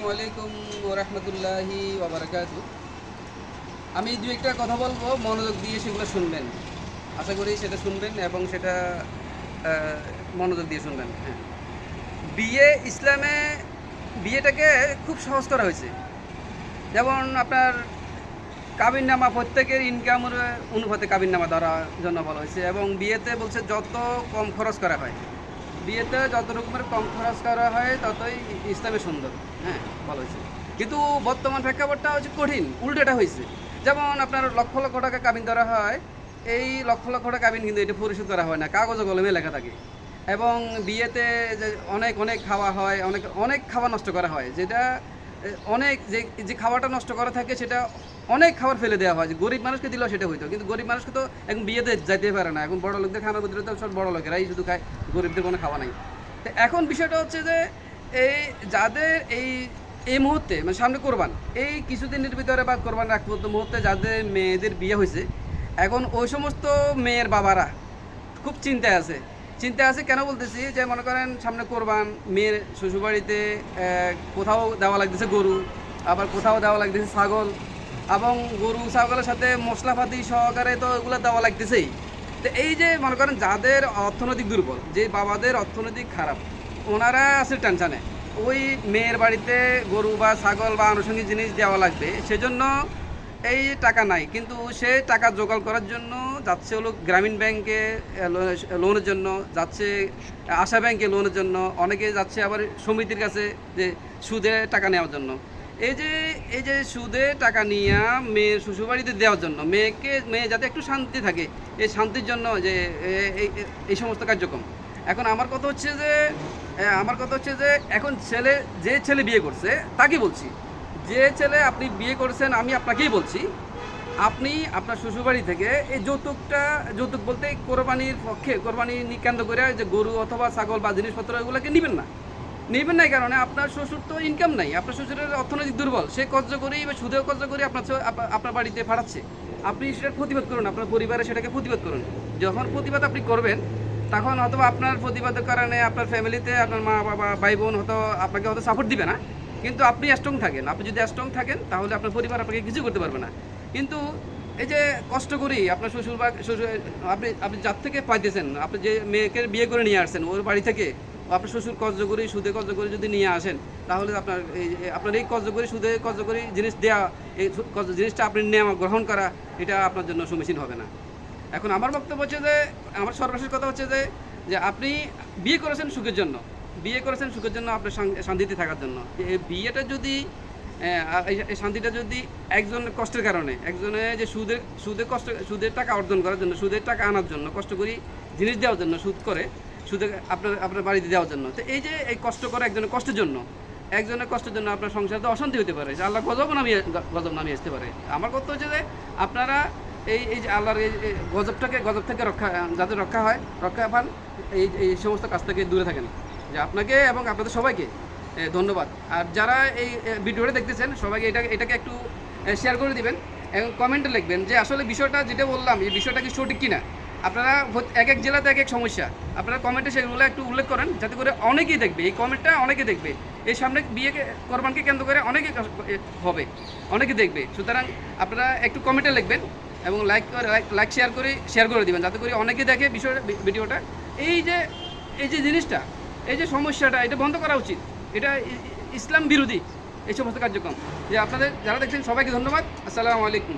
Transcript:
আসসালামু আলাইকুম রহমতুল্লাহি ওবরাকাতু আমি দু একটা কথা বলব, মনোযোগ দিয়ে সেগুলো শুনবেন। আশা করি সেটা শুনবেন এবং সেটা মনোযোগ দিয়ে শুনবেন হ্যাঁ। বিয়ে ইসলামে, বিয়েটাকে খুব সহজ করা হয়েছে। যেমন আপনার কাবিন নামা প্রত্যেকের ইনকামের অনুপাতে কাবিন নামা ধরার জন্য বলা হয়েছে এবং বিয়েতে বলছে যত কম খরচ করা হয়। বিয়েতে যত রকমের কম খরচ করা হয়, ততই ইসলামে সুন্দর। হ্যাঁ ভালো হয়েছে। কিন্তু বর্তমান প্রেক্ষাপটটা হচ্ছে কঠিন, উল্টোটা হয়েছে। যেমন আপনার লক্ষ লক্ষ টাকা কাবিন ধরা হয়, এই লক্ষ লক্ষ টাকা কাবিন কিন্তু এটা পরিশোধ করা হয় না, কাগজ কলমে লেখা থাকে। এবং বিয়েতে যে অনেক অনেক খাওয়া হয়, অনেক অনেক খাওয়া নষ্ট করা হয়, যেটা অনেক যে যে খাবারটা নষ্ট করা থাকে সেটা অনেক খাবার ফেলে দেওয়া হয়। গরিব মানুষকে দিলেও সেটা হইতো। কিন্তু গরিব মানুষকে তো এখন বিয়েতে যাইতে পারে না। এখন বড় লোকদের খানার ভিতরে তো সব বড় লোকেরাই শুধু খায়, গরিবদের কোনো খাওয়া নাই। তো এখন বিষয়টা হচ্ছে যে এই যাদের এই এই মুহূর্তে মানে সামনে কোরবান, এই কিছুদিনের ভিতরে বা কোরবান রাখ মুহূর্তে যাদের মেয়েদের বিয়ে হয়েছে, এখন ওই সমস্ত মেয়ের বাবারা খুব চিন্তায় আছে চিন্তায় আছে, কেন বলতেছি যে মনে করেন সামনে কোরবান, মেয়ের শ্বশুরবাড়িতে কোথাও দেওয়া লাগতেছে গরু, আবার কোথাও দেওয়া লাগতেছে ছাগল, এবং গরু, ছাগলের সাথে মশলাপাতি সহকারে তো এগুলো দেওয়া লাগতেছেই। তো এই যে মনে করেন যাদের অর্থনৈতিক দুর্বল, যে বাবাদের অর্থনৈতিক খারাপ, ওনারা আছে টেনশানে। ওই মেয়ের বাড়িতে গরু বা ছাগল বা আনুষঙ্গিক জিনিস দেওয়া লাগবে, সেজন্য এই টাকা নাই, কিন্তু সে টাকা জোগাড় করার জন্য যাচ্ছে হলো গ্রামীণ ব্যাংকে লোনের জন্য, যাচ্ছে আশা ব্যাংকে লোনের জন্য, অনেকে যাচ্ছে আবার সমিতির কাছে যে সুদে টাকা নেওয়ার জন্য। এই যে এই যে সুদে টাকা নিয়ে মেয়ের শ্বশুরবাড়িতে দেওয়ার জন্য, মেয়েকে, মেয়ে যাতে একটু শান্তি থাকে, এই শান্তির জন্য যে এই সমস্ত কার্যক্রম। এখন আমার কথা হচ্ছে যে আমার কথা হচ্ছে যে, এখন ছেলে, যে ছেলে বিয়ে করছে, তাকে বলছি যে ছেলে আপনি বিয়ে করেছেন, আমি আপনাকেই বলছি। আপনি আপনার শ্বশুরবাড়ি থেকে এই যৌতুকটা, যৌতুক বলতে কোরবানির পক্ষে, কোরবানি নি- কেন্দ্র করে যে গরু অথবা ছাগল বা জিনিসপত্র এগুলোকে নেবেন না। নেবেন না কারণে আপনার শ্বশুর তো ইনকাম নাই, আপনার শ্বশুরের অর্থনৈতিক দুর্বল, সে কর্য করেই বা সুদেও কর্য করে আপনার আপনার বাড়িতে পাঠাচ্ছে। আপনি সেটার প্রতিবাদ করুন, আপনার পরিবারে সেটাকে প্রতিবাদ করুন। যখন প্রতিবাদ আপনি করবেন, তখন হয়তো আপনার প্রতিবাদের কারণে আপনার ফ্যামিলিতে আপনার মা বাবা ভাই বোন হয়তো আপনাকে হয়তো সাপোর্ট দিবে না। কিন্তু আপনি স্ট্রং থাকেন। আপনি যদি স্ট্রং থাকেন, তাহলে আপনার পরিবার আপনাকে কিছু করতে পারবে না। কিন্তু এই যে কষ্ট করি, আপনার শ্বশুর বা শ্বশুর, আপনি আপনি যার থেকে পাইতেছেন, আপনি যে মেয়েকে বিয়ে করে নিয়ে আসছেন, ওর বাড়ি থেকে আপনার শ্বশুর কর্য করি, সুদে কর্য করি যদি নিয়ে আসেন, তাহলে আপনার এই আপনার এই কর্য করি, সুদে কর্য করি জিনিস দেওয়া এই জিনিসটা আপনি নেওয়া গ্রহণ করা, এটা আপনার জন্য সমীচীন হবে না। এখন আমার বক্তব্য হচ্ছে যে, আমার সর্বশেষ কথা হচ্ছে যে যে আপনি বিয়ে করেছেন সুখের জন্য। বিয়ে করেছেন সুখের জন্য আপনার শান্তিতে থাকার জন্য। এই বিয়েটা যদি এই- শান্তিটা যদি একজন কষ্টের কারণে, একজনে যে সুদের সুদের কষ্ট, সুদের টাকা অর্জন করার জন্য, সুদের টাকা আনার জন্য, কষ্ট করি জিনিস দেওয়ার জন্য, সুদ করে, সুদে আপনার আপনার বাড়িতে দেওয়ার জন্য, তো এই যে এই কষ্ট করে একজনের কষ্টের জন্য, একজনের কষ্টের জন্য আপনার সংসারে অশান্তি হতে পারে, যে আল্লাহ গজব নামিয়ে গজব নামিয়ে আসতে পারে। আমার কথা হচ্ছে যে আপনারা এই এই যে আল্লাহর এই গজবটাকে, গজব থেকে রক্ষা, যাতে রক্ষা হয়, রক্ষা পান, এই এই সমস্ত কাজ থেকে দূরে থাকেন। যে আপনাকে এবং আপনাদের সবাইকে ধন্যবাদ। আর যারা এই ভিডিওটা দেখতেছেন, সবাইকে এটা এটাকে একটু শেয়ার করে দিবেন এবং কমেন্টে লিখবেন যে আসলে বিষয়টা যেটা বললাম, এই বিষয়টা কি সঠিক কিনা? আপনারা এক এক জেলাতে এক এক সমস্যা। আপনারা কমেন্টে সেগুলো একটু উল্লেখ করেন, যাতে করে অনেকেই দেখবে, এই কমেন্টটা অনেকে দেখবে। এই সামনে বিয়ে কোরবানকে কেন্দ্র করে অনেকে হবে, অনেকে দেখবে। সুতরাং আপনারা একটু কমেন্টে লিখবেন এবং লাইক লাইক শেয়ার করে শেয়ার করে দিবেন, যাতে করে অনেকে দেখে বিষয় ভিডিওটা। এই যে এই যে জিনিসটা এই যে সমস্যাটা, এটা বন্ধ করা উচিত। এটা ইসলাম বিরোধী এই সমস্ত কার্যক্রম। যে আপনাদের, যারা দেখছেন, সবাইকে ধন্যবাদ। আসসালামু আলাইকুম।